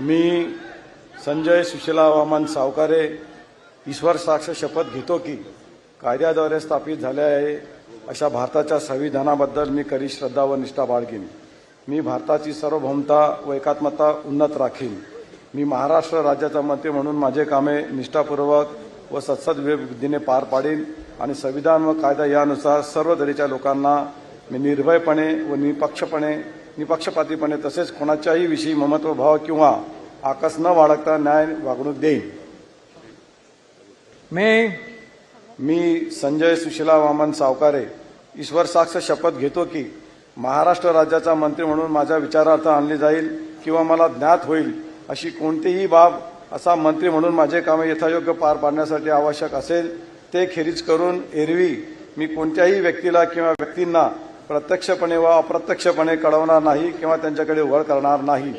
मी संजय सुशीला वामन सावकारे ईश्वर साक्ष शपथ घेतो की कायद्याद्वारे स्थापित झाले आहे अशा भारताच्या संविधानाबद्दल मी करी श्रद्धा व निष्ठा बाळगीन. मी भारताची सार्वभौमता व एकात्मता उन्नत राखीन. मी महाराष्ट्र राज्याचा मंत्री म्हणून माझे कामे निष्ठापूर्वक व सत्सद बुद्धीने पार पाडीन आणि संविधान व कायदा यानुसार सर्व दरीच्या लोकांना मी निर्भयपणे व निपक्षपणे निपक्षपातीपणे तसेच कोणाच्याही विषयी ममत्व भाव किंवा आकस न बाळगता न्याय वागणूक देईन. मी मी संजय सुशीला वामन सावकारे ईश्वर साक्ष शपथ घेतो की महाराष्ट्र राज्याचा मंत्री म्हणून माझ्या विचारार्थ आणली जाईल किंवा मला ज्ञात होईल अशी कोणतीही बाब असा मंत्री म्हणून माझे कामे यथायोग्य पार पाडण्यासाठी आवश्यक असेल ते खेरीज करून एरवी मी कोणत्याही व्यक्तीला किंवा व्यक्तींना प्रत्यक्षपणे वा अप्रत्यक्षपणे कळवणार नाही किंवा त्यांच्याकडे वळ करणार नाही.